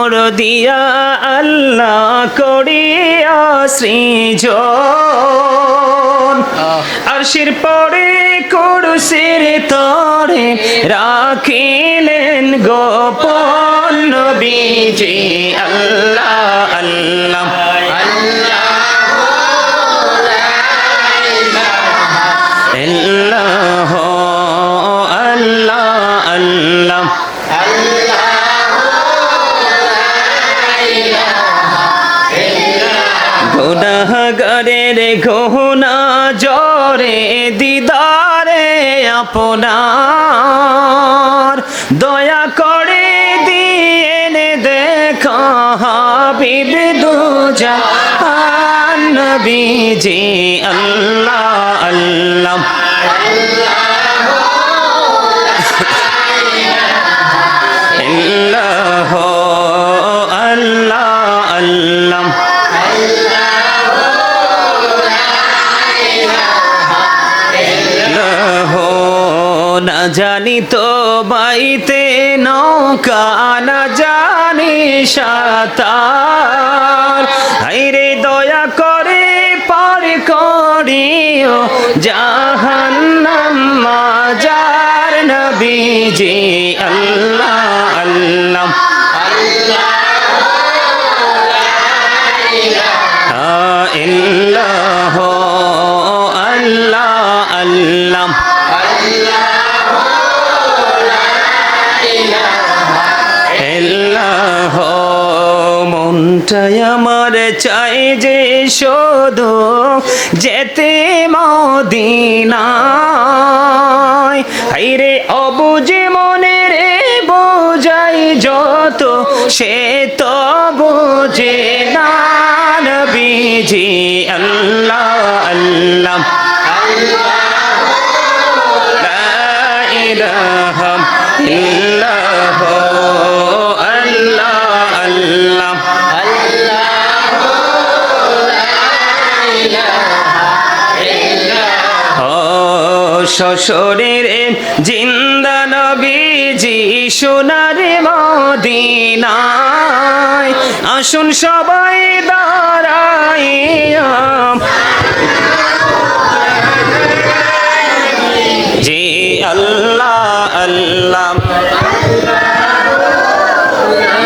নোর দিয়া আল্লাহ করিয়া আর আরশির পরে কুরসির তরে রাখিলেন গোপন নবীজি। আল্লাহ আল্লাহ আল্লাহ। ঘোনা জরে দিদারে আপনার। দয়া করে দিয়ে দেখা হাবিব দুজা নবীজি, আল্লাহ আল্লাহ। আল্লাহ আল্লাহ আল্লাহ। জানি তো বাইতে নৌকা, না জানি সাঁতার। দয়া করে পার করিও, জাহান্নাম মাজার নবীজি, আল্লাহ আল্লাহ। ইল্লাহ মনটাই আমার চাই যে শোধ যেতে মদিনায়। হাইরে অবুঝে মনে রে বোঝাই যত, সে তো বোঝে না নবীজি, আল্লাহ আল্লাহ। লা শ্বশুরের জিন্দা নবীজি সোনার মদিনায়। আসুন সবাই দাঁড়াইয়া। জি আল্লাহ আল্লাহ।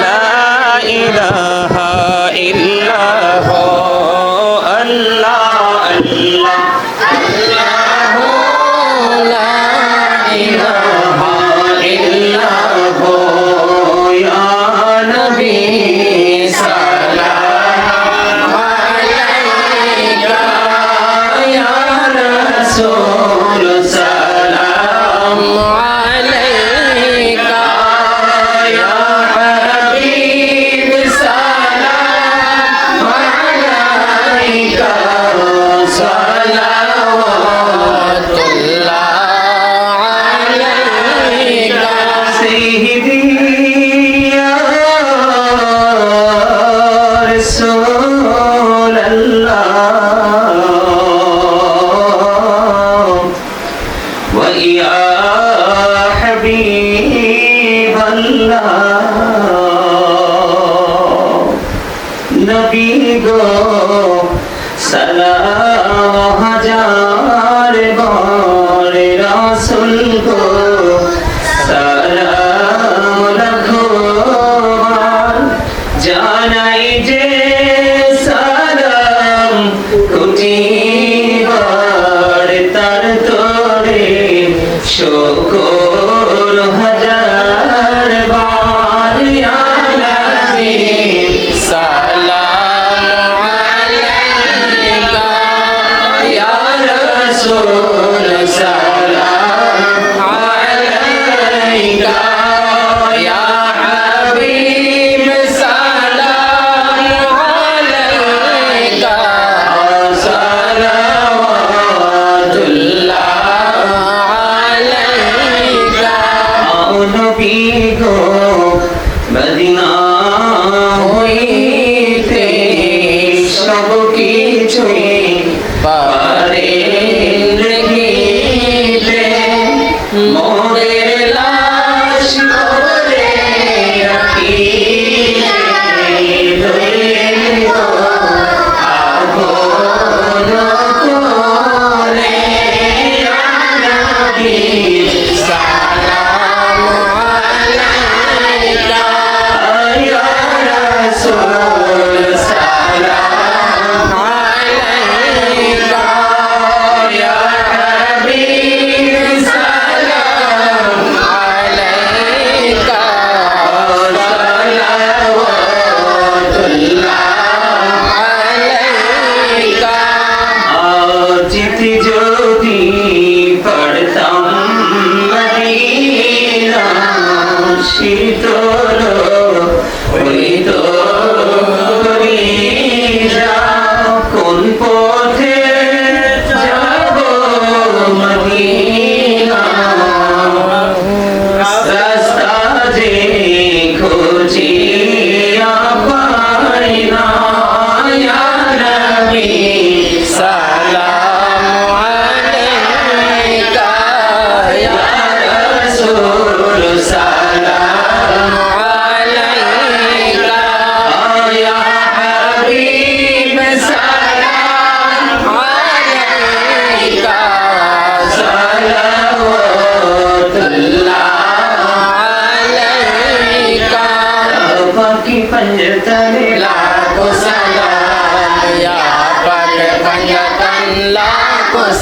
লা ইলাহা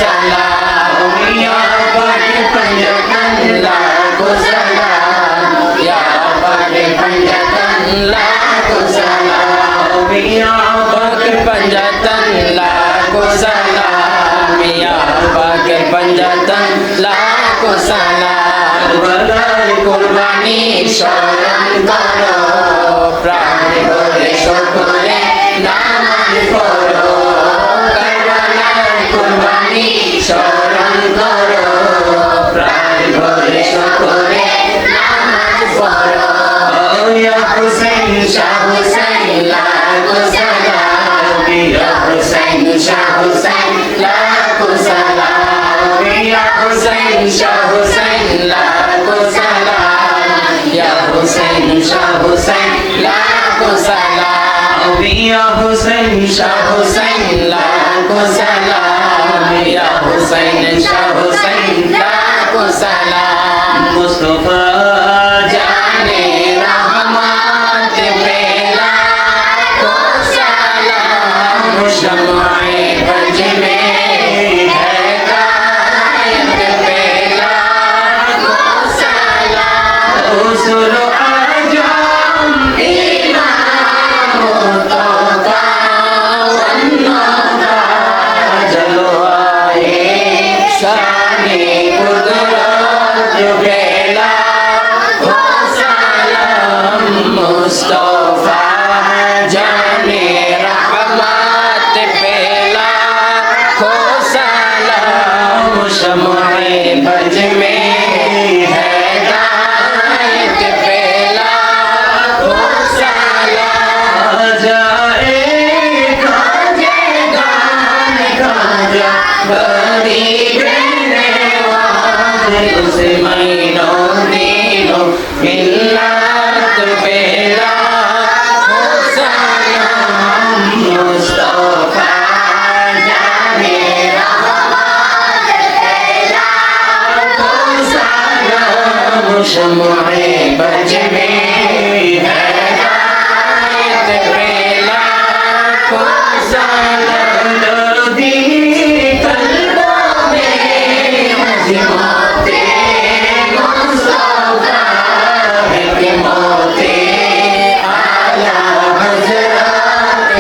میاں بل پنجن لا گلا میا باقی پنجن لا گا میاں باق پنجن لا گلا میا باقی پنجن لا گا رانی سورن کرا سونے কোরবানি স্মরণ করো। প্রাণ ভরে সকলে নামাজ পড়ো। ইয়া হুসেন শাহ হুসেন লাগো সালাম। ইয়া হুসেন শাহ হুসেন লাগো সালাম। ইয়া হুসেন শাহ হুসেন লাগো সালাম। ইয়া হুসেন শাহ হুসেন লাগো সালাম। ইয়া Hussain Shah Shah Hussain, Shah Hussain, Shah Hussain, Shah شمع بجمي هداية بلا فزال الذي قلبه عزمات مصطفى حكمات على حجرات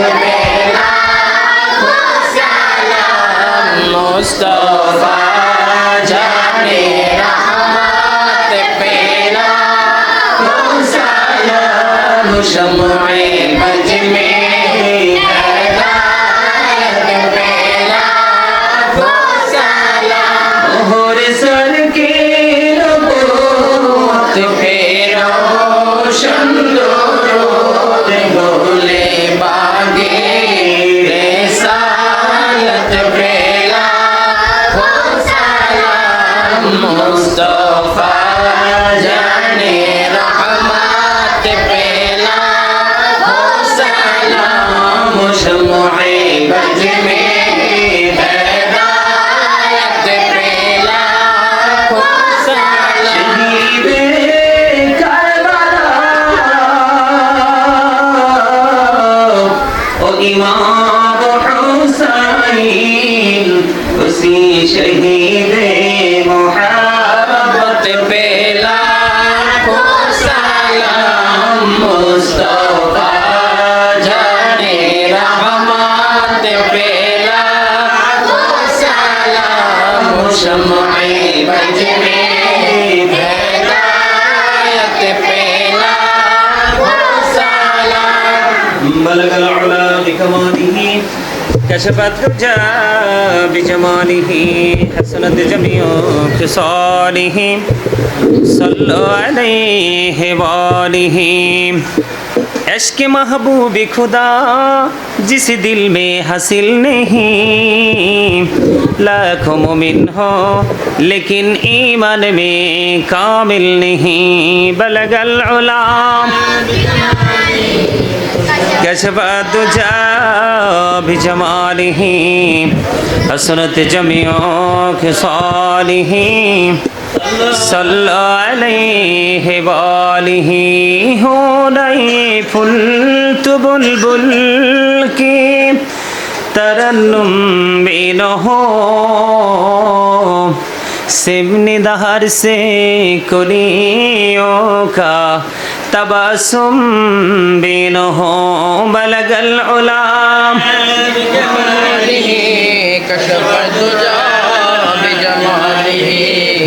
شمعا iman كشف الدجى بجماله حسنت جميع خصاله صلوا عليه وآله. عشق محبوب خدا، جس دل میں حاصل نہیں۔ لاکھوں مومن ہو لیکن ایمان میں کامل نہیں۔ بلغ العلام۔ کشبت جا بھی جمال ہی۔ حسرت جمیوں کے صالحین۔ صلى عليه وآله هديف البلبل كي ترنم بينه سبني دهر سے کلیوں کا تبسم بينه بلغ العلا بكماله كشف الدجى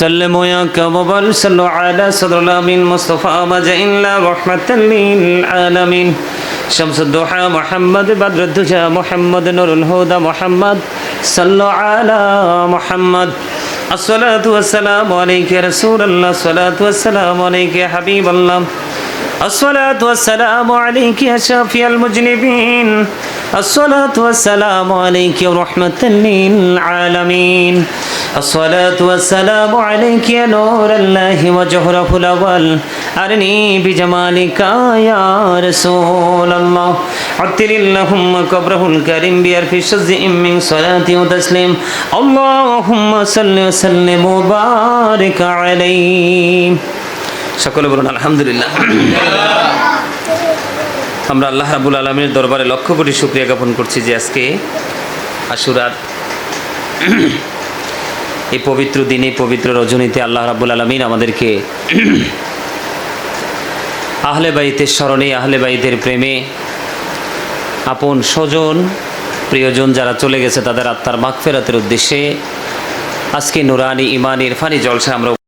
سلموا يا كبابل صلوا على صدر الأمين مصطفى مجئن رحمة للعالمين شمس الضحى محمد بدر الدجى محمد نور الهدى محمد صلوا على محمد الصلاة والسلام عليك يا رسول الله الصلاة والسلام عليك يا حبيب الله الصلاة والسلام عليك يا شافي المجنبين الصلاة والسلام عليك يا رحمة للعالمين الصلاة والسلام عليك يا نور الله وجهره الأول أرني بجمالك يا رسول الله عتل اللهم قبره الكريم بألف شزء من صلاة وتسليم اللهم صل وسلم وبارك عليه সকলে বলুন আলহামদুলিল্লাহ আমরা আল্লাহ রাবুল আলমীর দরবারে লক্ষ কোটি শুক্রিয়া জ্ঞাপন করছি যে আজকে আশুরার এই পবিত্র দিনে পবিত্র রজনীতে আল্লাহ রাবুল আলমিন আমাদেরকে আহলে বাইতের স্মরণে, আহলে বাইতের প্রেমে আপন স্বজন, প্রিয়জন যারা চলে গেছে তাদের আত্মার মাগফেরাতের উদ্দেশ্যে আজকে নুরানি ইমান ইরফানি জলসা আমরা